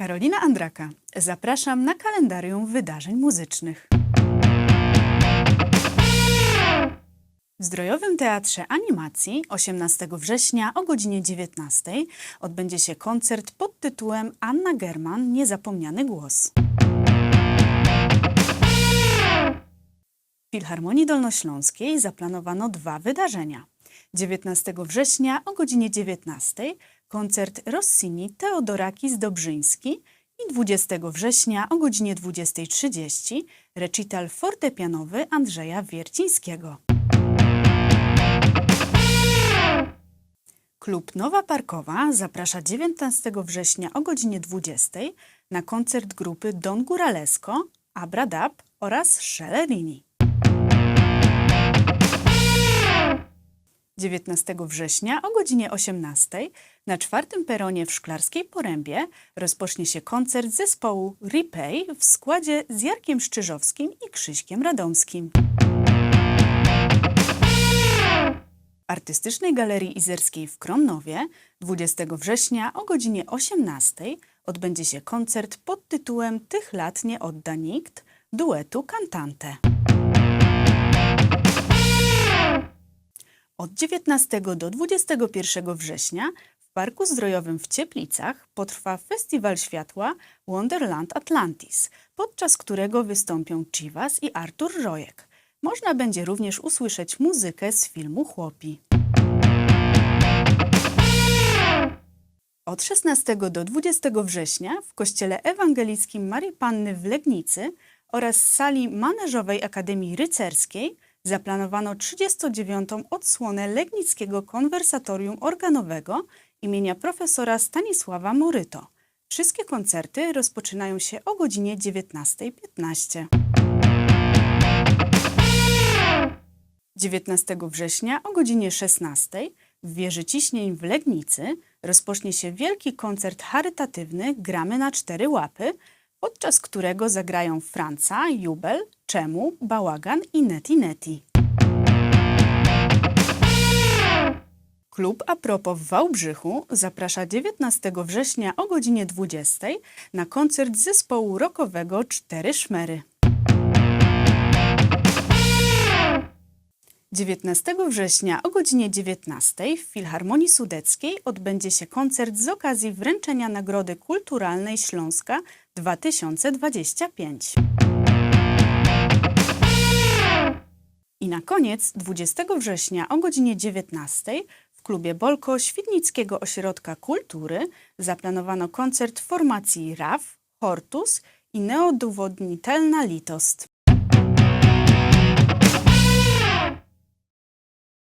Karolina Andraka. Zapraszam na kalendarium wydarzeń muzycznych. W Zdrojowym Teatrze Animacji 18 września o godzinie 19 odbędzie się koncert pod tytułem Anna German Niezapomniany głos. W Filharmonii Dolnośląskiej zaplanowano dwa wydarzenia. 19 września o godzinie 19 koncert Rossini Teodorakis Dobrzyński i 20 września o godzinie 20.30 recital fortepianowy Andrzeja Wiercińskiego. Klub Nowa Parkowa zaprasza 19 września o godzinie 20 na koncert grupy Don Guralesco, Abradab oraz Scellerini. 19 września o godzinie 18 na czwartym peronie w Szklarskiej Porębie rozpocznie się koncert zespołu Repay w składzie z Jarkiem Szczyżowskim i Krzyśkiem Radomskim. Artystycznej Galerii Izerskiej w Kromnowie 20 września o godzinie 18 odbędzie się koncert pod tytułem Tych lat nie odda nikt duetu Cantante. Od 19 do 21 września w Parku Zdrojowym w Cieplicach potrwa Festiwal Światła Wonderland Atlantis, podczas którego wystąpią Chivas i Artur Rojek. Można będzie również usłyszeć muzykę z filmu Chłopi. Od 16 do 20 września w Kościele Ewangelickim Marii Panny w Legnicy oraz sali Maneżowej Akademii Rycerskiej zaplanowano 39. odsłonę Legnickiego Konwersatorium Organowego imienia profesora Stanisława Moryto. Wszystkie koncerty rozpoczynają się o godzinie 19.15. 19 września o godzinie 16 w wieży ciśnień w Legnicy rozpocznie się wielki koncert charytatywny Gramy na cztery łapy, podczas którego zagrają Franca, Jubel, Czemu, Bałagan i Neti Neti. Klub Apropos w Wałbrzychu zaprasza 19 września o godzinie 20 na koncert zespołu rockowego Cztery Szmery. 19 września o godzinie 19 w Filharmonii Sudeckiej odbędzie się koncert z okazji wręczenia Nagrody Kulturalnej Śląska 2025. I na koniec 20 września o godzinie 19 w klubie Bolko Świdnickiego Ośrodka Kultury zaplanowano koncert formacji RAF, Hortus i Neodowodnitelna Litost.